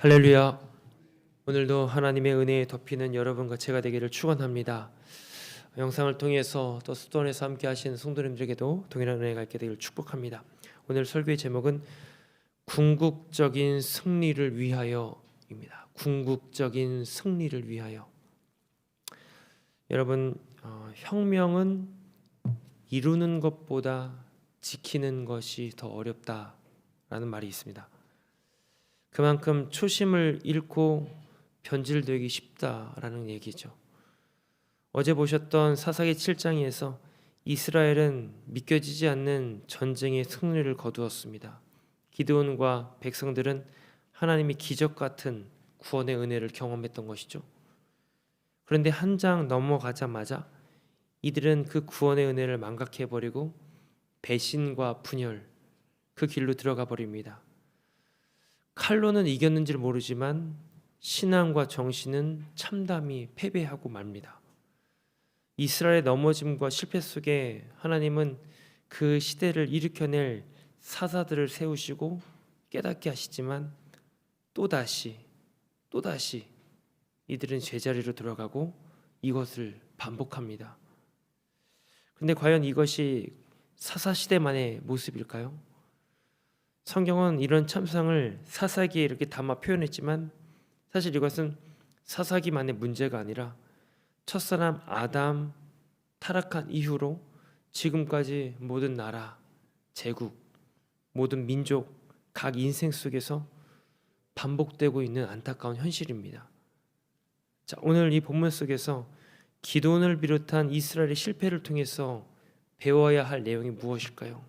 할렐루야. 오늘도 하나님의 은혜에 덮이는 여러분과 제가 되기를 축원합니다. 영상을 통해서 또 수도원에서 함께 하시는 성도님들에게도 동일한 은혜가 있게 되기를 축복합니다. 오늘 설교의 제목은 궁극적인 승리를 위하여입니다. 궁극적인 승리를 위하여. 여러분 어, 혁명은 이루는 것보다 지키는 것이 더 어렵다라는 말이 있습니다. 그만큼 초심을 잃고 변질되기 쉽다라는 얘기죠. 어제 보셨던 사사기 7장에서 이스라엘은 믿겨지지 않는 전쟁의 승리를 거두었습니다. 기드온과 백성들은 하나님이 기적 같은 구원의 은혜를 경험했던 것이죠. 그런데 한 장 넘어가자마자 이들은 그 구원의 은혜를 망각해 버리고 배신과 분열 그 길로 들어가 버립니다. 칼로는 이겼는지 를 모르지만 신앙과 정신은 참담히 패배하고 맙니다. 이스라엘의 넘어짐과 실패 속에 하나님은 그 시대를 일으켜낼 사사들을 세우시고 깨닫게 하시지만 또다시 또다시 이들은 제자리로 들어가고 이것을 반복합니다. 근데 과연 이것이 사사 시대만의 모습일까요? 성경은 이런 참상을 사사기에 이렇게 담아 표현했지만 사실 이것은 사사기만의 문제가 아니라 첫사람 아담 타락한 이후로 지금까지 모든 나라, 제국, 모든 민족, 각 인생 속에서 반복되고 있는 안타까운 현실입니다. 자, 오늘 이 본문 속에서 기도원을 비롯한 이스라엘의 실패를 통해서 배워야 할 내용이 무엇일까요?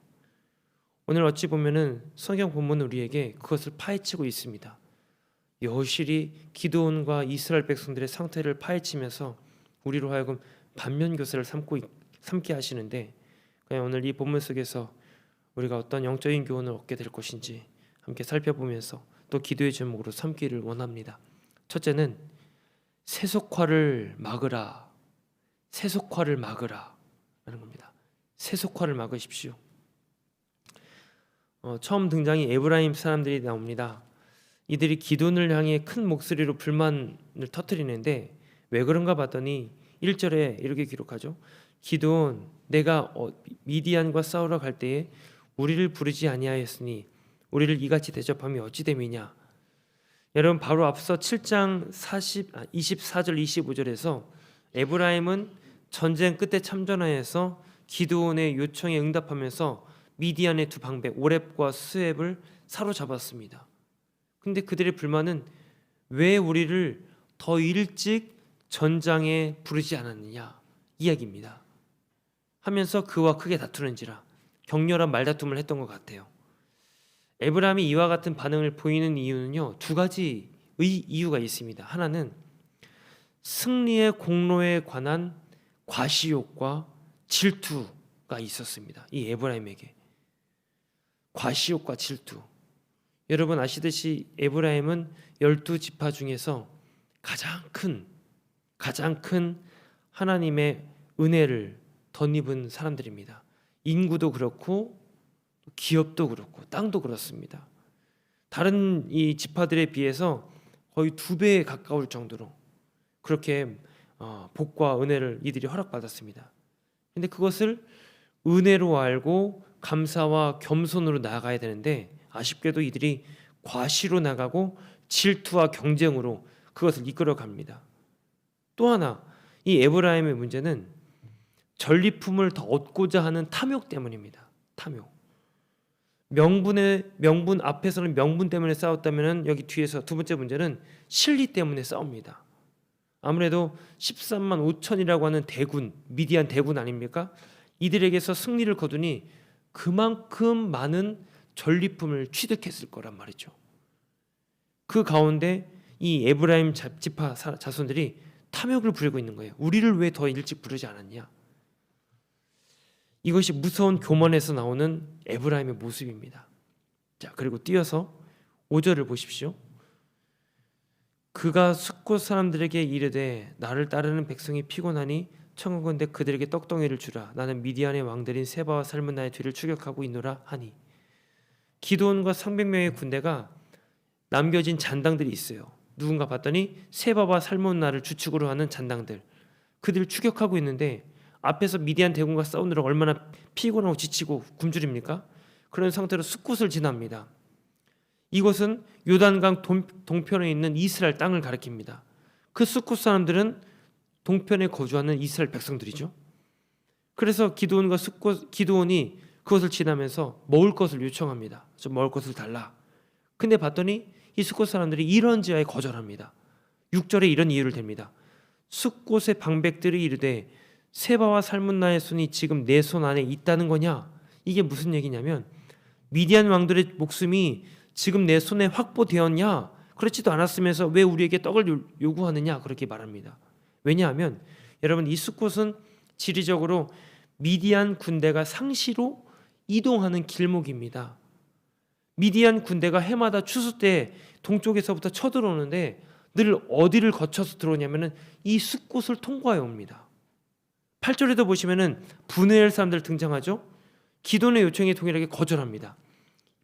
오늘 어찌 보면은 성경 본문은 우리에게 그것을 파헤치고 있습니다. 여호실이 기도원과 이스라엘 백성들의 상태를 파헤치면서 우리로 하여금 반면 교사를 삼고 삼게 하시는데 그냥 오늘 이 본문 속에서 우리가 어떤 영적인 교훈을 얻게 될 것인지 함께 살펴보면서 또 기도의 제목으로 삼기를 원합니다. 첫째는 세속화를 막으라. 세속화를 막으라. 라는 겁니다. 세속화를 막으십시오. 어, 처음 등장이 에브라임 사람들이 나옵니다. 이들이 기돈을 향해 큰 목소리로 불만을 터뜨리는데 왜 그런가 봤더니 1절에 이렇게 기록하죠. 기돈 내가 어, 미디안과 싸우러 갈 때에 우리를 부르지 아니하였으니 우리를 이같이 대접함이 어찌 됨이냐. 여러분 바로 앞서 7장 40 아, 24절 25절에서 에브라임은 전쟁 끝에 참전하여서 기도원의 요청에 응답하면서 미디안의 두 방백 오렙과 스웹을 사로잡았습니다. 근데 그들의 불만은 왜 우리를 더 일찍 전장에 부르지 않았느냐 이야기입니다. 하면서 그와 크게 다투는지라 격렬한 말다툼을 했던 것 같아요. 에브라임이 이와 같은 반응을 보이는 이유는요 두 가지의 이유가 있습니다. 하나는 승리의 공로에 관한 과시욕과 질투가 있었습니다. 이 에브라임에게 과시욕과 질투. 여러분 아시듯이 에브라임은 열두 지파 중에서 가장 큰 가장 큰 하나님의 은혜를 덧입은 사람들입니다. 인구도 그렇고 기업도 그렇고 땅도 그렇습니다. 다른 이 지파들에 비해서 거의 두 배에 가까울 정도로 그렇게 어, 복과 은혜를 이들이 허락받았습니다. 근데 그것을 은혜로 알고 감사와 겸손으로 나아가야 되는데 아쉽게도 이들이 과시로 나가고 질투와 경쟁으로 그것을 이끌어 갑니다. 또 하나 이 에브라임의 문제는 전리품을 더 얻고자 하는 탐욕 때문입니다. 탐욕. 명분의 명분 앞에서는 명분 때문에 싸웠다면은 여기 뒤에서 두 번째 문제는 실리 때문에 싸웁니다. 아무래도 13만 5천이라고 하는 대군 미디안 대군 아닙니까? 이들에게서 승리를 거두니 그만큼 많은 전리품을 취득했을 거란 말이죠. 그 가운데 이 에브라임 지파 자손들이 탐욕을 부리고 있는 거예요. 우리를 왜 더 일찍 부르지 않았냐? 이것이 무서운 교만에서 나오는 에브라임의 모습입니다. 자, 그리고 뛰어서 5절을 보십시오. 그가 숫곳 사람들에게 이르되 나를 따르는 백성이 피곤하니 청하건대 그들에게 떡덩이를 주라 나는 미디안의 왕들인 세바와 살문나의 뒤를 추격하고 있노라 하니 기도원과 300명의 군대가 남겨진 잔당들이 있어요. 누군가 봤더니 세바와 살몬 나를 주축으로 하는 잔당들. 그들을 추격하고 있는데 앞에서 미디안 대군과 싸우느라 얼마나 피곤하고 지치고 굶주립니까? 그런 상태로 숲곳을 지납니다. 이곳은 요단강 동- 동편에 있는 이스라엘 땅을 가리킵니다. 그 숲곳 사람들은 동편에 거주하는 이스라엘 백성들이죠. 그래서 기도원과 숲곳 기도원이 그것을 지나면서 먹을 것을 요청합니다. 좀 먹을 것을 달라. 근데 봤더니 이 숲곳 사람들이 이런 지하에 거절합니다. 6절에 이런 이유를 댑니다. 숲곳의 방백들이 이르되 세바와 살문나의 손이 지금 내 손 안에 있다는 거냐? 이게 무슨 얘기냐면 미디안 왕들의 목숨이 지금 내 손에 확보되었냐? 그렇지도 않았으면서 왜 우리에게 떡을 요- 요구하느냐? 그렇게 말합니다. 왜냐하면 여러분 이 숲곳은 지리적으로 미디안 군대가 상시로 이동하는 길목입니다. 미디안 군대가 해마다 추수 때 동쪽에서부터 쳐들어오는데 늘 어디를 거쳐서 들어오냐면은 이 숲곳을 통과해 옵니다. 8절에도 보시면은 분우엘 사람들 등장하죠. 기돈의 요청에 동일하게 거절합니다.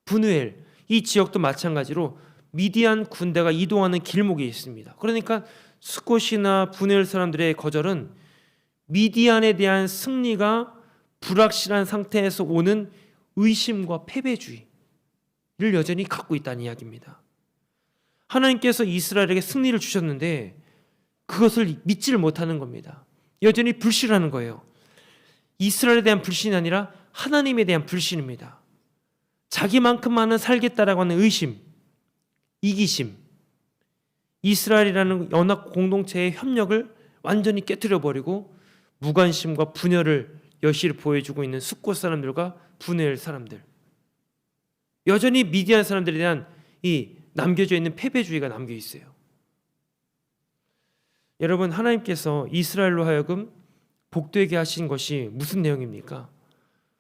분우엘 이 지역도 마찬가지로 미디안 군대가 이동하는 길목이 있습니다. 그러니까 스콧이나 분우엘 사람들의 거절은 미디안에 대한 승리가 불확실한 상태에서 오는 의심과 패배주의를 여전히 갖고 있다는 이야기입니다. 하나님께서 이스라엘에게 승리를 주셨는데 그것을 믿지를 못하는 겁니다. 여전히 불신하는 거예요. 이스라엘에 대한 불신이 아니라 하나님에 대한 불신입니다. 자기만큼만은 살겠다라고 하는 의심, 이기심, 이스라엘이라는 연합 공동체의 협력을 완전히 깨뜨려 버리고 무관심과 분열을 여실히 보여주고 있는 숲곳 사람들과 분해할 사람들. 여전히 미디안 사람들에 대한 이 남겨져 있는 패배주의가 남겨 있어요. 여러분 하나님께서 이스라엘로 하여금 복되게 하신 것이 무슨 내용입니까?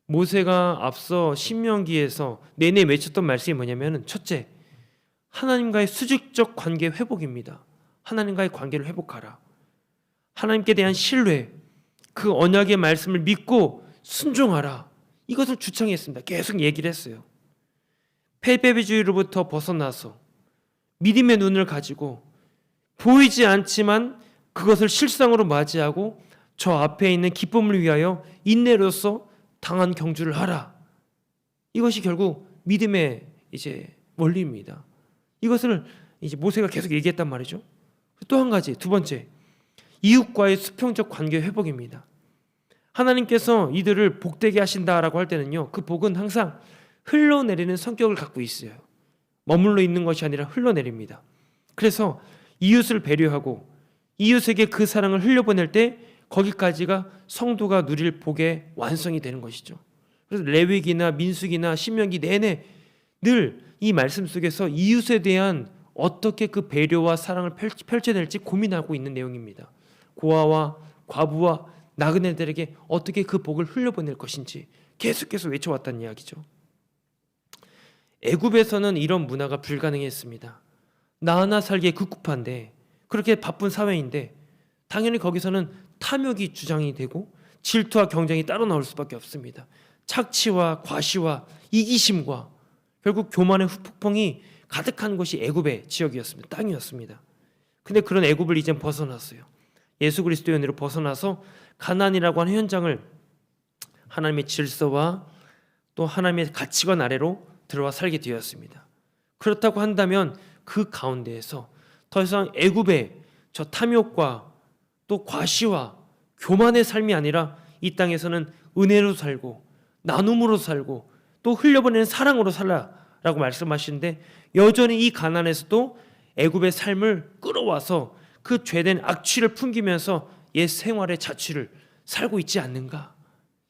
모세가 앞서 신명기에서 내내 외쳤던 말씀이 뭐냐면은 첫째 하나님과의 수직적 관계 회복입니다. 하나님과의 관계를 회복하라. 하나님께 대한 신뢰, 그 언약의 말씀을 믿고 순종하라. 이것을 주창했습니다. 계속 얘기를 했어요. 패배주의로부터 벗어나서 믿음의 눈을 가지고 보이지 않지만 그것을 실상으로 맞이하고 저 앞에 있는 기쁨을 위하여 인내로서 당한 경주를 하라. 이것이 결국 믿음의 이제 원리입니다. 이것을 이제 모세가 계속 얘기했단 말이죠. 또 한 가지 두 번째 이웃과의 수평적 관계 회복입니다. 하나님께서 이들을 복되게 하신다라고 할 때는요, 그 복은 항상 흘러내리는 성격을 갖고 있어요. 머물러 있는 것이 아니라 흘러내립니다. 그래서 이웃을 배려하고 이웃에게 그 사랑을 흘려보낼 때 거기까지가 성도가 누릴 복의 완성이 되는 것이죠. 그래서 레위기나 민수기나 신명기 내내 늘 이 말씀 속에서 이웃에 대한 어떻게 그 배려와 사랑을 펼- 펼쳐낼지 고민하고 있는 내용입니다. 고아와 과부와 나그네들에게 어떻게 그 복을 흘려보낼 것인지 계속해서 외쳐왔다는 이야기죠. 애굽에서는 이런 문화가 불가능했습니다. 나 하나 살기에 급급한데 그렇게 바쁜 사회인데 당연히 거기서는 탐욕이 주장이 되고 질투와 경쟁이 따로 나올 수밖에 없습니다. 착취와 과시와 이기심과 결국 교만의 후폭풍이 가득한 곳이 애굽의 지역이었습니다. 땅이었습니다. 근데 그런 애굽을 이제 벗어났어요. 예수 그리스도의 은혜로 벗어나서 가난이라고 하는 현장을 하나님의 질서와 또 하나님의 가치관 아래로 들어와 살게 되었습니다. 그렇다고 한다면 그 가운데에서 더 이상 애굽의 저 탐욕과 또 과시와 교만의 삶이 아니라 이 땅에서는 은혜로 살고 나눔으로 살고 또 흘려보내는 사랑으로 살라라고 말씀하시는데 여전히 이 가난에서도 애굽의 삶을 끌어와서 그 죄된 악취를 풍기면서 옛 생활의 자취를 살고 있지 않는가?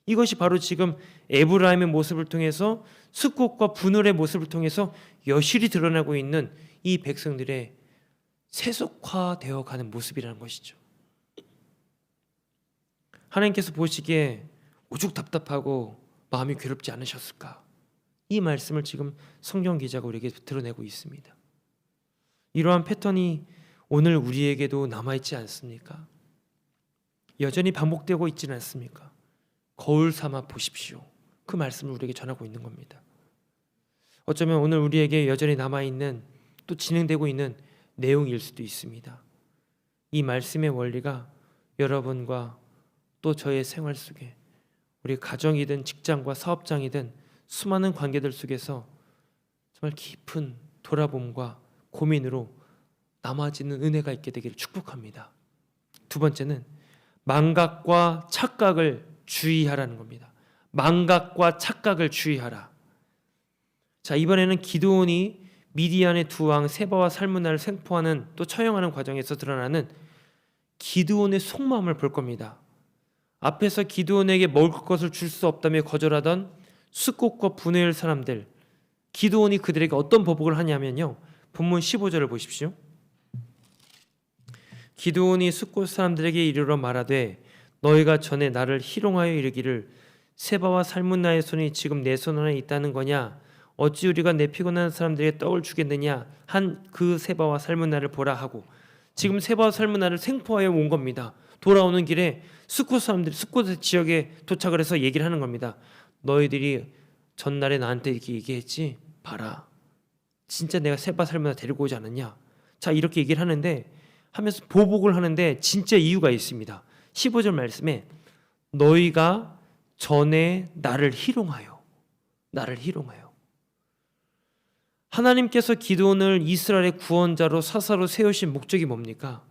이것이 바로 지금 에브라임의 모습을 통해서 습곡과 분열의 모습을 통해서 여실히 드러나고 있는 이 백성들의 세속화되어 가는 모습이라는 것이죠. 하나님께서 보시기에 오죽 답답하고 마음이 괴롭지 않으셨을까? 이 말씀을 지금 성경 기자가 우리에게 드러내고 있습니다. 이러한 패턴이 오늘 우리에게도 남아 있지 않습니까? 여전히 반복되고 있지는 않습니까? 거울 삼아 보십시오. 그 말씀을 우리에게 전하고 있는 겁니다. 어쩌면 오늘 우리에게 여전히 남아 있는 또 진행되고 있는 내용일 수도 있습니다. 이 말씀의 원리가 여러분과 또 저의 생활 속에 우리 가정이든 직장과 사업장이든 수많은 관계들 속에서 정말 깊은 돌아봄과 고민으로 남아지는 은혜가 있게 되기를 축복합니다. 두 번째는 망각과 착각을 주의하라는 겁니다. 망각과 착각을 주의하라. 자, 이번에는 기도원이 미디안의 두 왕 세바와 살문나를 생포하는 또 처형하는 과정에서 드러나는 기드온의 속마음을 볼 겁니다. 앞에서 기드온에게 먹을 것을 줄 수 없다며 거절하던 숫곳과 분해일 사람들 기드온이 그들에게 어떤 보복을 하냐면요. 본문 15절을 보십시오. 기드온이 숫곳 사람들에게 이르러 말하되 너희가 전에 나를 희롱하여 이르기를 세바와 살문나의 손이 지금 내 손 안에 있다는 거냐 어찌 우리가 내 피곤한 사람들에게 떡을 주겠느냐 한 그 세바와 살문나를 보라 하고 지금 세바와 살문나를 생포하여 온 겁니다. 돌아오는 길에 스콧 사람들이 스콧 지역에 도착을 해서 얘기를 하는 겁니다. 너희들이 전날에 나한테 이렇게 얘기했지? 봐라. 진짜 내가 세바 살문나 데리고 오지 않았냐? 자 이렇게 얘기를 하는데 하면서 보복을 하는데 진짜 이유가 있습니다. 15절 말씀에 너희가 전에 나를 희롱하여 나를 희롱하여 하나님께서 기도원을 이스라엘의 구원자로 사사로 세우신 목적이 뭡니까?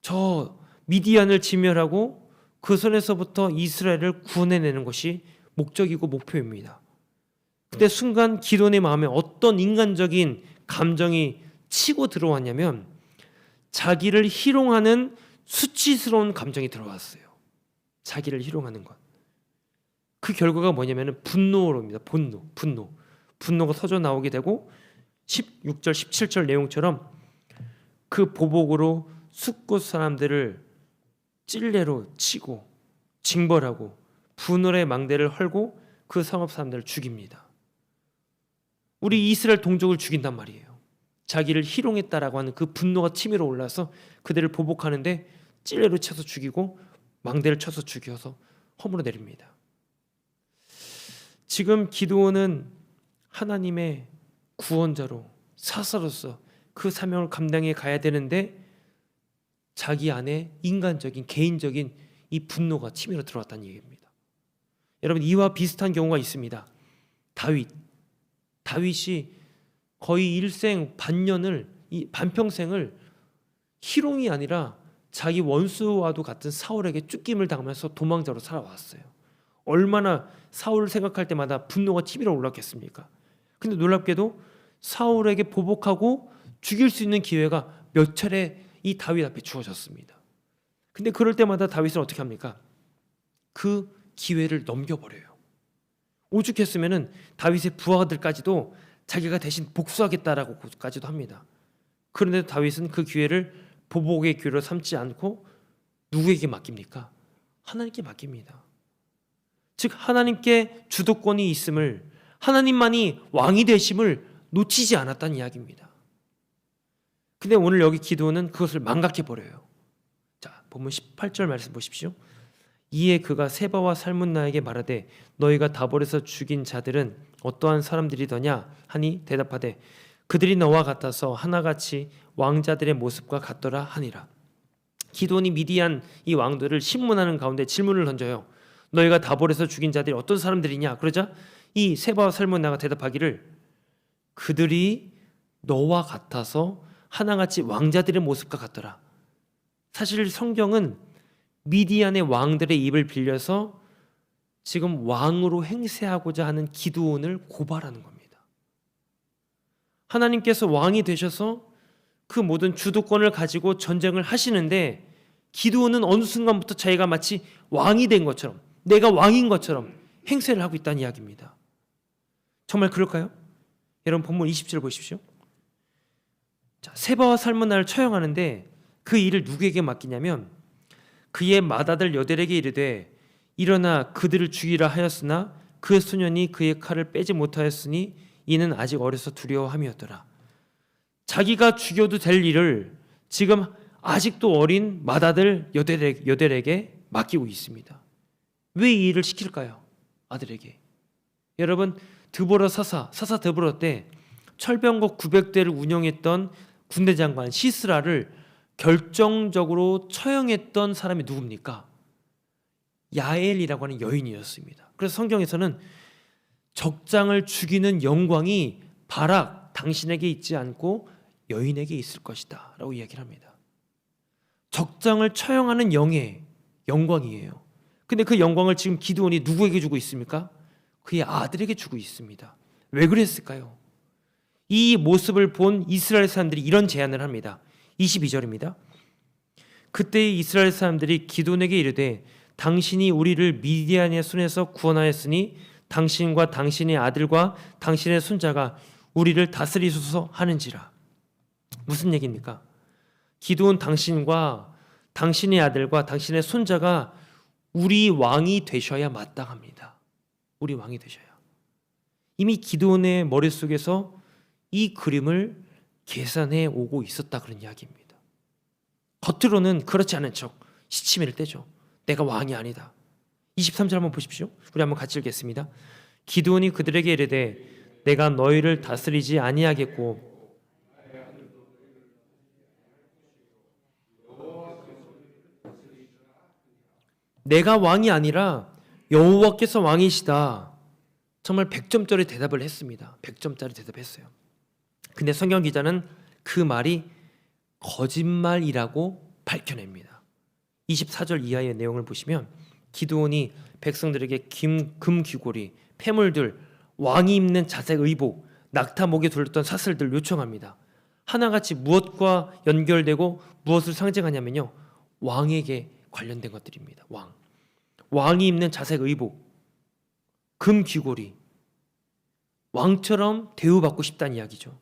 저 미디안을 지멸하고 그 손에서부터 이스라엘을 구원해내는 것이 목적이고 목표입니다. 근데 순간 기도원의 마음에 어떤 인간적인 감정이 치고 들어왔냐면 자기를 희롱하는 수치스러운 감정이 들어왔어요. 자기를 희롱하는 것. 그 결과가 뭐냐면 분노로입니다. 분노, 분노. 분노가 터져 나오게 되고 16절, 17절 내용처럼 그 보복으로 숫곳 사람들을 찔레로 치고 징벌하고 분열의 망대를 헐고 그 성읍 사람들을 죽입니다. 우리 이스라엘 동족을 죽인단 말이에요. 자기를 희롱했다라고 하는 그 분노가 치밀어 올라서 그들을 보복하는데 찔레로 쳐서 죽이고 망대를 쳐서 죽여서 허물어 내립니다. 지금 기도원은 하나님의 구원자로 사사로서 그 사명을 감당해 가야 되는데 자기 안에 인간적인 개인적인 이 분노가 치밀어 들어왔다는 얘기입니다. 여러분 이와 비슷한 경우가 있습니다. 다윗 다윗이 거의 일생 반년을 이 반평생을 희롱이 아니라 자기 원수와도 같은 사울에게 쫓김을 당하면서 도망자로 살아왔어요. 얼마나 사울을 생각할 때마다 분노가 치밀어 올랐겠습니까? 근데 놀랍게도 사울에게 보복하고 죽일 수 있는 기회가 몇 차례 이 다윗 앞에 주어졌습니다. 근데 그럴 때마다 다윗은 어떻게 합니까? 그 기회를 넘겨버려요. 오죽했으면은 다윗의 부하들까지도 자기가 대신 복수하겠다라고까지도 합니다. 그런데 다윗은 그 기회를 보복의 기회로 삼지 않고 누구에게 맡깁니까? 하나님께 맡깁니다. 즉 하나님께 주도권이 있음을 하나님만이 왕이 되심을 놓치지 않았다는 이야기입니다. 근데 오늘 여기 기도는 그것을 망각해 버려요. 자, 본문 18절 말씀 보십시오. 이에 그가 세바와 살문나에게 말하되 너희가 다볼에서 죽인 자들은 어떠한 사람들이더냐 하니 대답하되 그들이 너와 같아서 하나같이 왕자들의 모습과 같더라 하니라. 기도니 미디안 이 왕들을 신문하는 가운데 질문을 던져요. 너희가 다볼에서 죽인 자들이 어떤 사람들이냐? 그러자 이 세바와 살문나가 대답하기를 그들이 너와 같아서 하나같이 왕자들의 모습과 같더라. 사실 성경은 미디안의 왕들의 입을 빌려서 지금 왕으로 행세하고자 하는 기드온을 고발하는 겁니다. 하나님께서 왕이 되셔서 그 모든 주도권을 가지고 전쟁을 하시는데 기드온은 어느 순간부터 자기가 마치 왕이 된 것처럼 내가 왕인 것처럼 행세를 하고 있다는 이야기입니다. 정말 그럴까요? 여러분 본문 20절 보십시오. 자, 세바와 살문나를 처형하는데 그 일을 누구에게 맡기냐면 그의 맏아들 여델에게 이르되 일어나 그들을 죽이라 하였으나 그 소년이 그의 칼을 빼지 못하였으니 이는 아직 어려서 두려워함이었더라. 자기가 죽여도 될 일을 지금 아직도 어린 맏아들 여델에게, 여델에게 맡기고 있습니다. 왜 이 일을 시킬까요? 아들에게. 여러분 드보러 사사 사사 드보러 때 철병거 900대를 운영했던 군대 장관 시스라를 결정적으로 처형했던 사람이 누굽니까? 야엘이라고 하는 여인이었습니다. 그래서 성경에서는 적장을 죽이는 영광이 바락 당신에게 있지 않고 여인에게 있을 것이다 라고 이야기를 합니다. 적장을 처형하는 영의 영광이에요. 근데 그 영광을 지금 기드온이 누구에게 주고 있습니까? 그의 아들에게 주고 있습니다. 왜 그랬을까요? 이 모습을 본 이스라엘 사람들이 이런 제안을 합니다. 22절입니다. 그때 이스라엘 사람들이 기돈에게 이르되 당신이 우리를 미디안의 손에서 구원하였으니 당신과 당신의 아들과 당신의 손자가 우리를 다스리소서 하는지라. 무슨 얘기입니까? 기도온 당신과 당신의 아들과 당신의 손자가 우리 왕이 되셔야 마땅합니다. 우리 왕이 되셔야. 이미 기도원의 머릿속에서 이 그림을 계산해 오고 있었다 그런 이야기입니다. 겉으로는 그렇지 않은 척 시치미를 떼죠. 내가 왕이 아니다. 23절 한번 보십시오. 우리 한번 같이 읽겠습니다. 기도원이 그들에게 이르되 내가 너희를 다스리지 아니하겠고 내가 왕이 아니라 여호와께서 왕이시다. 정말 100점짜리 대답을 했습니다. 100점짜리 대답했어요. 근데 성경 기자는 그 말이 거짓말이라고 밝혀냅니다. 24절 이하의 내용을 보시면 기드온이 백성들에게 김, 금 귀고리, 폐물들, 왕이 입는 자색 의복, 낙타 목에 둘렀던 사슬들 요청합니다. 하나같이 무엇과 연결되고 무엇을 상징하냐면요. 왕에게 관련된 것들입니다. 왕. 왕이 입는 자색 의복, 금 귀고리. 왕처럼 대우받고 싶다는 이야기죠.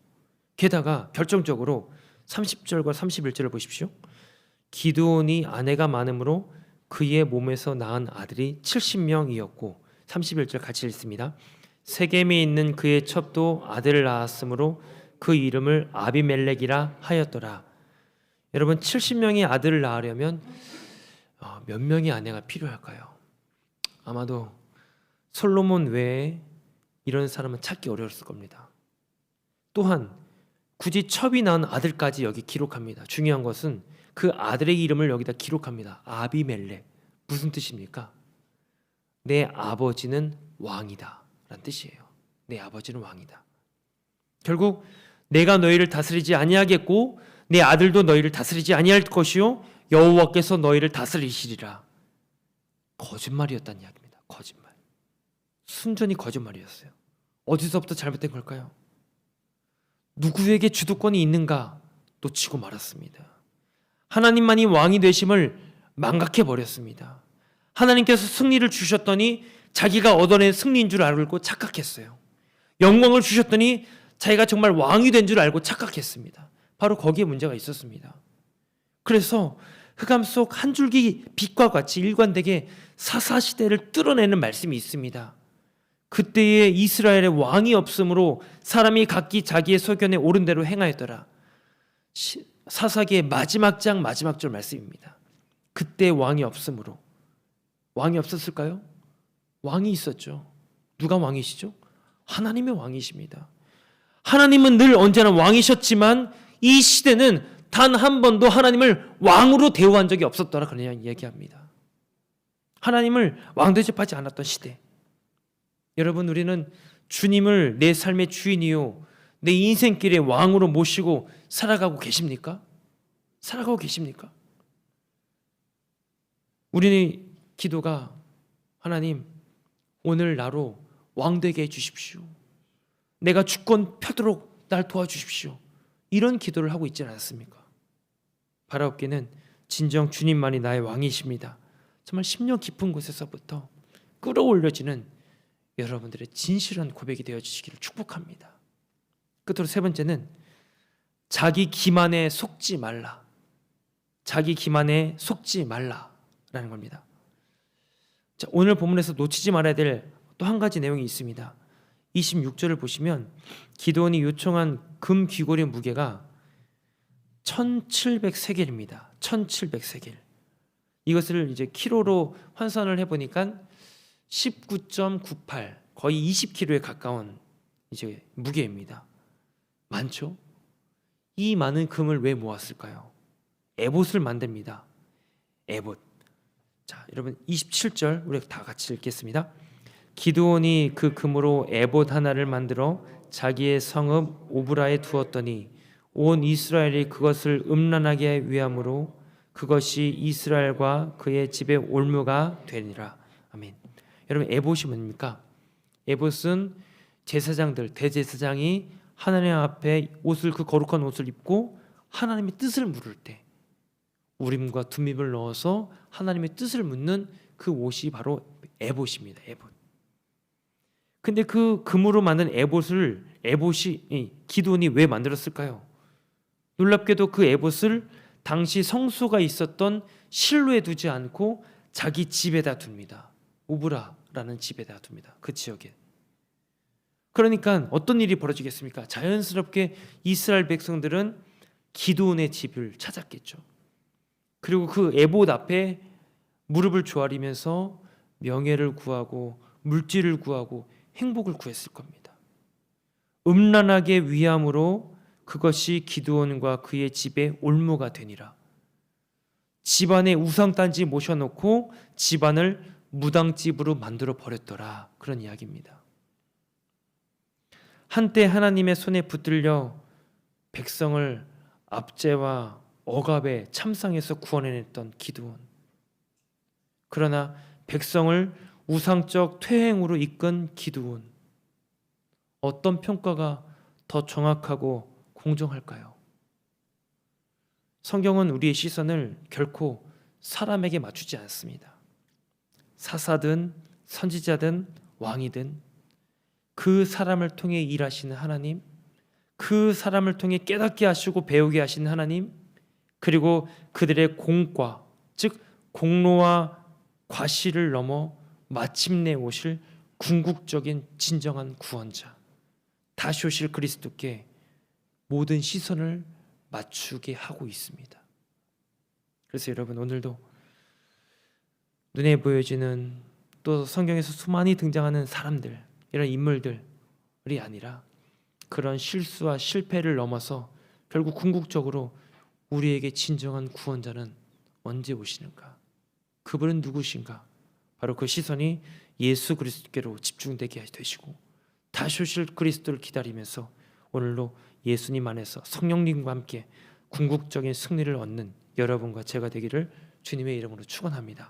게다가 결정적으로 30절과 31절을 보십시오. 기드온이 아내가 많으므로 그의 몸에서 낳은 아들이 70명이었고 31절 같이 읽습니다. 세겜에 있는 그의 첩도 아들을 낳았으므로 그 이름을 아비멜렉이라 하였더라. 여러분 70명의 아들을 낳으려면 어, 몇 명의 아내가 필요할까요? 아마도 솔로몬 외에 이런 사람은 찾기 어려웠을 겁니다. 또한 굳이 첩이 낳은 아들까지 여기 기록합니다. 중요한 것은 그 아들의 이름을 여기다 기록합니다. 아비멜렉. 무슨 뜻입니까? 내 아버지는 왕이다. 라는 뜻이에요. 내 아버지는 왕이다. 결국 내가 너희를 다스리지 아니하겠고 내 아들도 너희를 다스리지 아니할 것이요 여호와께서 너희를 다스리시리라. 거짓말이었다는 이야기입니다. 거짓말. 순전히 거짓말이었어요. 어디서부터 잘못된 걸까요? 누구에게 주도권이 있는가 놓치고 말았습니다. 하나님만이 왕이 되심을 망각해 버렸습니다. 하나님께서 승리를 주셨더니 자기가 얻어낸 승리인 줄 알고 착각했어요. 영광을 주셨더니 자기가 정말 왕이 된 줄 알고 착각했습니다. 바로 거기에 문제가 있었습니다. 그래서 흑암 속 한 줄기 빛과 같이 일관되게 사사 시대를 뚫어내는 말씀이 있습니다. 그때에 이스라엘의 왕이 없으므로 사람이 각기 자기의 소견에 옳은 대로 행하였더라. 시- 사사기의 마지막 장 마지막 절 말씀입니다. 그때 왕이 없으므로 왕이 없었을까요? 왕이 있었죠. 누가 왕이시죠? 하나님의 왕이십니다. 하나님은 늘 언제나 왕이셨지만 이 시대는 단 한 번도 하나님을 왕으로 대우한 적이 없었더라 그냥 이야기합니다. 하나님을 왕 대접하지 않았던 시대. 여러분 우리는 주님을 내 삶의 주인이요 내 인생길의 왕으로 모시고 살아가고 계십니까? 살아가고 계십니까? 우리의 기도가 하나님 오늘 나로 왕 되게 해 주십시오. 내가 주권 펴도록 날 도와주십시오. 이런 기도를 하고 있지 않았습니까? 바라옵기는 진정 주님만이 나의 왕이십니다. 정말 심령 깊은 곳에서부터 끌어올려지는 여러분들의 진실한 고백이 되어 주시기를 축복합니다. 끝으로 세 번째는 자기 기만에 속지 말라. 자기 기만에 속지 말라라는 겁니다. 자, 오늘 본문에서 놓치지 말아야 될 또 한 가지 내용이 있습니다. 26절을 보시면 기도원이 요청한 금 귀고리 무게가 1700세겔입니다. 1700세겔. 이것을 이제 키로로 환산을 해 보니까 19.98 거의 20kg에 가까운 이제 무게입니다. 많죠? 이 많은 금을 왜 모았을까요? 에봇을 만듭니다. 에봇. 자, 여러분 27절 우리 다 같이 읽겠습니다. 기드온이 그 금으로 에봇 하나를 만들어 자기의 성읍 오브라에 두었더니 온 이스라엘이 그것을 음란하게 위함으로 그것이 이스라엘과 그의 집의 올무가 되니라. 아멘. 여러분 에봇이 뭡니까? 에봇은 제사장들 대제사장이 하나님 앞에 옷을 그 거룩한 옷을 입고 하나님의 뜻을 물을 때 우림과 둠입을 넣어서 하나님의 뜻을 묻는 그 옷이 바로 에봇입니다. 에봇. 근데 그 금으로 만든 에봇을 에봇이 이 기도원이 왜 만들었을까요? 놀랍게도 그 에봇을 당시 성소가 있었던 실로에 두지 않고 자기 집에다 둡니다. 오브라 라는 집에다 둡니다. 그 지역에. 그러니까 어떤 일이 벌어지겠습니까? 자연스럽게 이스라엘 백성들은 기도원의 집을 찾았겠죠. 그리고 그 에봇 앞에 무릎을 조아리면서 명예를 구하고 물질을 구하고 행복을 구했을 겁니다. 음란하게 위함으로 그것이 기드온과 그의 집의 올무가 되니라. 집안에 우상단지 모셔놓고 집안을 무당집으로 만들어 버렸더라. 그런 이야기입니다. 한때 하나님의 손에 붙들려 백성을 압제와 억압의 참상에서 구원해냈던 기드온. 그러나 백성을 우상적 퇴행으로 이끈 기드온. 어떤 평가가 더 정확하고 공정할까요? 성경은 우리의 시선을 결코 사람에게 맞추지 않습니다. 사사든 선지자든 왕이든 그 사람을 통해 일하시는 하나님, 그 사람을 통해 깨닫게 하시고 배우게 하시는 하나님, 그리고 그들의 공과 즉 공로와 과실을 넘어 마침내 오실 궁극적인 진정한 구원자 다시 오실 그리스도께 모든 시선을 맞추게 하고 있습니다. 그래서 여러분 오늘도 눈에 보여지는 또 성경에서 수많이 등장하는 사람들 이런 인물들이 아니라 그런 실수와 실패를 넘어서 결국 궁극적으로 우리에게 진정한 구원자는 언제 오시는가? 그분은 누구신가? 바로 그 시선이 예수 그리스도께로 집중되게 되시고 다시 오실 그리스도를 기다리면서 오늘도 예수님 안에서 성령님과 함께 궁극적인 승리를 얻는 여러분과 제가 되기를 주님의 이름으로 축원합니다.